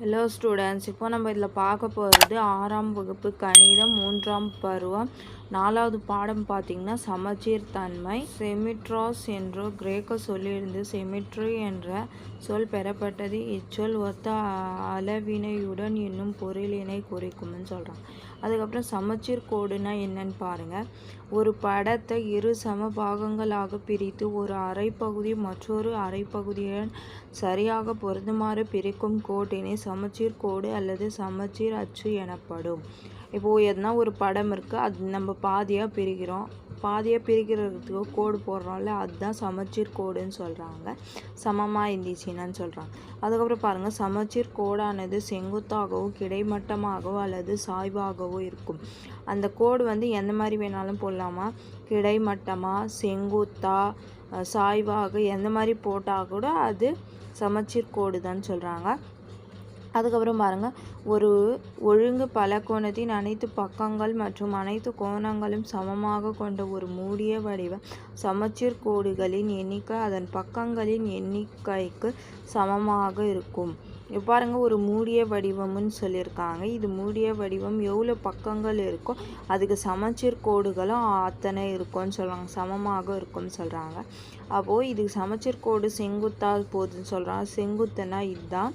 Hello students இப்போ நம்ம இதில் பார்க்க போகிறது ஆறாம் வகுப்பு கணிதம் மூன்றாம் பருவம். நாலாவது பாடம் பார்த்திங்கன்னா சமச்சீர் தன்மை செமிட்ராஸ் என்ற கிரேக்க சொல்லிருந்து செமிட்ரி என்ற சொல் பெறப்பட்டது. இச்சொல் ஒத்த அளவினையுடன் என்னும் பொருளினை குறிக்கும்னு சொல்கிறாங்க அதுக்கப்புறம் சமச்சீர் கோடுனா என்னன்னு பாருங்கள் ஒரு படத்தை இரு சம பாகங்களாக பிரித்து ஒரு அரைப்பகுதி மற்றொரு அரைப்பகுதியுடன் சரியாக பொருந்துமாறு பிரிக்கும் கோட்டினை சமச்சீர் கோடு அல்லது சமச்சீர் அச்சு எனப்படும். இப்போது எதுனா ஒரு படம் இருக்குது அது நம்ம பாதியாக பிரிக்கிறோம். பாதியாக பிரிக்கிறதுக்கு கோடு போடுறோம்ல அதுதான் சமச்சீர் கோடுன்னு சொல்கிறாங்க சமமாக இருந்துச்சுன்னு சொல்கிறாங்க அதுக்கப்புறம் பாருங்கள் சமச்சீர் கோடானது செங்குத்தாகவோ கிடைமட்டமாகவோ அல்லது சாய்வாகவோ இருக்கும். அந்த கோடு வந்து எந்த மாதிரி வேணாலும் போடலாமா? கிடைமட்டமாக செங்குத்தா சாய்வாக எந்த மாதிரி போட்டால் கூட அது சமச்சீர் கோடு தான் சொல்கிறாங்க அதுக்கப்புறம் பாருங்கள் ஒரு ஒழுங்கு பலகோணத்தின் அனைத்து பக்கங்கள் மற்றும் அனைத்து கோணங்களும் சமமாக கொண்ட ஒரு மூடிய வடிவ சமச்சீர் கோடுகளின் எண்ணிக்கை அதன் பக்கங்களின் எண்ணிக்கைக்கு சமமாக இருக்கும். பாருங்கள் பாருங்க ஒரு மூடிய வடிவம்னு சொல்லியிருக்காங்க. இது மூடிய வடிவம் எவ்வளோ பக்கங்கள் இருக்கோ அதுக்கு சமச்சீர் கோடுகளும் அத்தனை இருக்கும்னு சொல்கிறாங்க சமமாக இருக்கும்னு சொல்கிறாங்க அப்போது இதுக்கு சமச்சீர் கோடு செங்குத்தா போகுதுன்னு சொல்கிறாங்க செங்குத்துனா இதுதான்.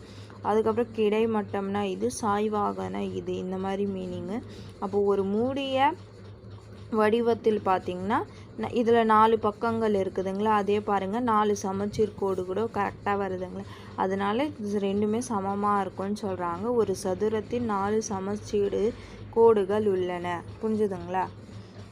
அதுக்கப்புறம் கிடைமட்டம்னா இது சாய்வாகனா இது இந்த மாதிரி மீனிங்கு அப்போது ஒரு மூடிய வடிவத்தில் பார்த்தீங்கன்னா இதில் நாலு பக்கங்கள் இருக்குதுங்களா? அதே பாருங்கள் நாலு சமச்சீர் கோடு கூட கரெக்டாக வருதுங்களா? அதனால இது ரெண்டுமே சமமாக இருக்கும்னு சொல்கிறாங்க ஒரு சதுரத்தில் நாலு சமச்சீடு கோடுகள் உள்ளன. புரிஞ்சுதுங்களா?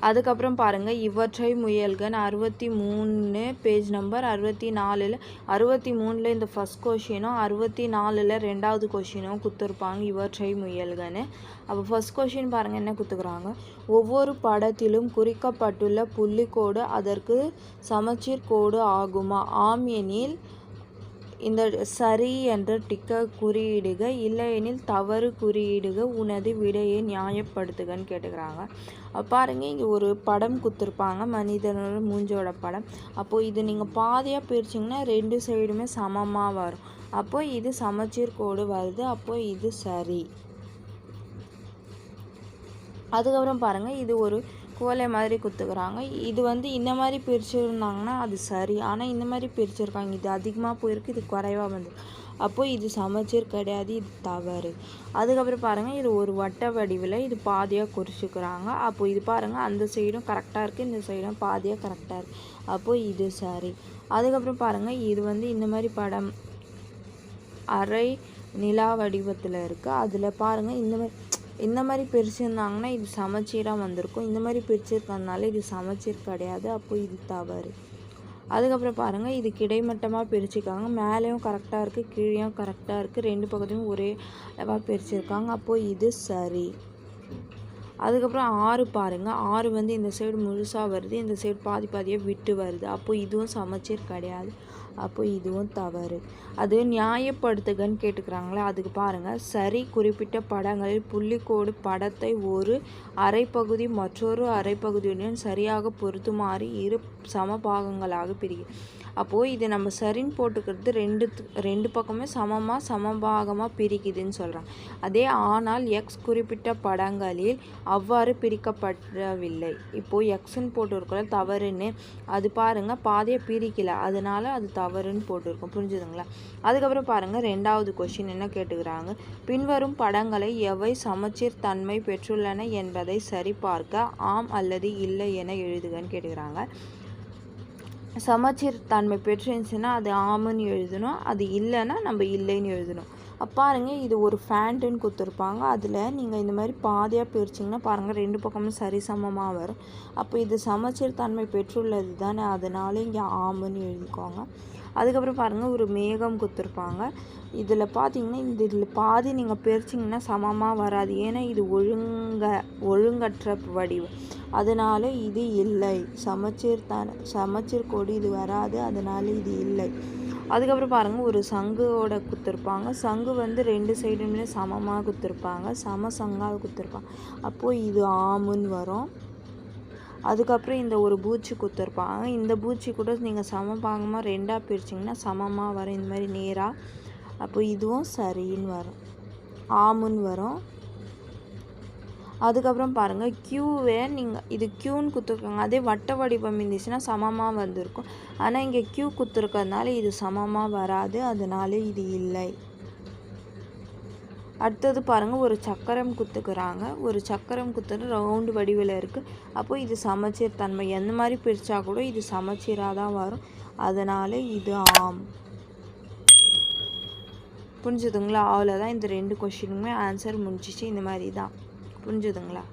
அதுக்கப்புறம் பாருங்கள் இவற்றை முயல்கன் அறுபத்தி மூணு பேஜ் நம்பர் அறுபத்தி நாலில் அறுபத்தி மூணில் இந்த ஃபஸ்ட் கொஷினும் அறுபத்தி நாலில் ரெண்டாவது கொஷினும் கொடுத்துருப்பாங்க இவற்றை முயல்கன்னு. அப்போ ஃபஸ்ட் கொஷின் பாருங்கள் என்ன கொடுத்துக்குறாங்க ஒவ்வொரு படத்திலும் குறிக்கப்பட்டுள்ள புள்ளிக்கோடு அதற்கு சமச்சீர் கோடு ஆகுமா? ஆம் எனில் இந்த சரி என்ற டிக்க குறியீடுக இல்லையெனில் தவறு குறியீடுக உனது விடையை நியாயப்படுத்துகன்னு கேட்டுக்கிறாங்க. பாருங்க இங்கே ஒரு படம் கொடுத்துருப்பாங்க மனிதனோட மூஞ்சோட படம். அப்போது இது நீங்கள் பாதியாக பிரிச்சிங்கன்னா ரெண்டு சைடுமே சமமாக வரும். அப்போது இது சமச்சீர் கோடு வருது அப்போது இது சரி. அதுக்கப்புறம் பாருங்கள் இது ஒரு கோலை மாதிரி குத்துக்கிறாங்க. இது வந்து இந்த மாதிரி பிரிச்சுருந்தாங்கன்னா அது சரி. ஆனால் இந்த மாதிரி பிரிச்சுருக்காங்க. இது அதிகமாக போயிருக்கு. இது குறைவாக வந்து. அப்போது இது சமச்சீர் கிடையாது. இது தவறு. அதுக்கப்புறம் பாருங்கள் இது ஒரு வட்ட வடிவில் இது பாதியாக குறிச்சிக்கிறாங்க. அப்போது இது பாருங்கள் அந்த சைடும் கரெக்டாக இருக்குது இந்த சைடும் பாதியாக கரெக்டாக இருக்குது அப்போது இது சரி. அதுக்கப்புறம் பாருங்கள் இது வந்து இந்த மாதிரி படம் அரை நிலா வடிவத்தில் இருக்குது அதில் பாருங்கள் இந்த மாதிரி இந்த மாதிரி பிரிச்சுருந்தாங்கன்னா இது சமச்சீராக வந்திருக்கும். இந்த மாதிரி பிரிச்சிருக்கிறதுனால இது சமச்சீர் கிடையாது. அப்போ இது தவறு. அதுக்கப்புறம் பாருங்கள் இது கிடைமட்டமாக பிரிச்சுருக்காங்க. மேலேயும் கரெக்டாக இருக்குது கீழேயும் கரெக்டாக இருக்குது ரெண்டு பக்கத்தையும் ஒரே அளவாக பிரிச்சுருக்காங்க. அப்போது இது சரி. அதுக்கப்புறம் ஆறு பாருங்கள் ஆறு வந்து இந்த சைடு முழுசாக வருது. இந்த சைடு பாதி பாதியாக விட்டு வருது. அப்போது இதுவும் சமச்சீர் கிடையாது. அப்போ இதுவும் தவறு. அது நியாயப்படுத்துகன்னு கேட்டுக்கிறாங்களே அதுக்கு பாருங்கள் சரி குறிப்பிட்ட படங்களில் புள்ளிக்கோடு படத்தை ஒரு அரைப்பகுதி மற்றொரு அரைப்பகுதியுடன் சரியாக பொருத்துமாறு இரு சம பாகங்களாக பிரிக்க அப்போது இது நம்ம சரின்னு போட்டுக்கிறது ரெண்டு ரெண்டு பக்கமே சமமாக சமபாகமாக பிரிக்குதுன்னு சொல்கிறாங்க அதே ஆனால் எக்ஸ் குறிப்பிட்ட படங்களில் அவ்வாறு பிரிக்கப்படவில்லை. இப்போது எக்ஸ்ன்னு போட்டிருக்கல தவறுன்னு. அது பாருங்கள் பாதையை பிரிக்கலை. அதனால் அது தவறு. தவறுன்னு போட்டிருக்கும். புரிஞ்சுதுங்களா? அதுக்கப்புறம் பாருங்கள் ரெண்டாவது கொஷின் என்ன கேட்டுக்கிறாங்க? பின்வரும் படங்களை எவை சமச்சீர் தன்மை பெற்றுள்ளன என்பதை சரிபார்க்க ஆம் அல்லது இல்லை என எழுதுகன்னு கேட்டுக்கிறாங்க. சமச்சீர் தன்மை பெற்றுருந்துச்சுன்னா அது ஆமுன்னு எழுதணும் அது இல்லைன்னா நம்ம இல்லைன்னு எழுதணும். பாருங்கள் இது ஒரு ஃபேண்ட்டுன்னு கொடுத்துருப்பாங்க. அதில் நீங்கள் இந்த மாதிரி பாதியாக பிரிச்சிங்கன்னா பாருங்கள் ரெண்டு பக்கமும் சரிசமமாக வரும். அப்போ இது சமச்சீர் தன்மை பெற்றுள்ளது தானே அதனால இங்கே ஆமுன்னு எழுதிக்கோங்க. அதுக்கப்புறம் பாருங்கள் ஒரு மேகம் கொடுத்துருப்பாங்க. இதில் பார்த்தீங்கன்னா இந்த இதில் பாதி நீங்கள் பிரிச்சிங்கன்னா சமமாக வராது. ஏன்னா இது ஒழுங்க ஒழுங்கற்ற வடிவம். அதனால் இது இல்லை. சமச்சீர் தான் சமச்சீர் கொடி இது வராது. அதனால் இது இல்லை. அதுக்கப்புறம் பாருங்கள் ஒரு சங்குவோட குத்துருப்பாங்க. சங்கு வந்து ரெண்டு சைடுமே சமமாக குத்துருப்பாங்க. சம சங்காக குத்துருப்பாங்க. அப்போது இது ஆமுன்னு வரும். அதுக்கப்புறம் இந்த ஒரு பூச்சி குத்துருப்பாங்க. இந்த பூச்சி கூட நீங்கள் சமபாகமாக ரெண்டாக பிரிச்சிங்கன்னா சமமாக வரும். இந்த மாதிரி நேராக அப்போ இதுவும் சரின்னு வரும். ஆமுன்னு வரும். அதுக்கப்புறம் பாருங்கள் க்யூவே நீங்கள் இது க்யூன்னு குத்துருக்கோங்க அதே வட்ட வடிவம் இருந்துச்சுன்னா சமமாக வந்திருக்கும். ஆனால் இங்கே க்யூ குத்துருக்கறதுனால இது சமமாக வராது அதனால இது இல்லை. அடுத்தது பாருங்கள் ஒரு சக்கரம் குத்துக்கிறாங்க. ஒரு சக்கரம் குத்துறது ரவுண்டு வடிவில் இருக்குது அப்போது இது சமச்சீர் தன்மை. எந்த மாதிரி பிரித்தா கூட இது சமச்சீராக தான் வரும். அதனால் இது ஆம். புரிஞ்சுதுங்களா? அவ்வளோதான் இந்த ரெண்டு கொஷினுமே ஆன்சர் முடிஞ்சிச்சு. இந்த மாதிரி தான். புரிஞ்சுதுங்களா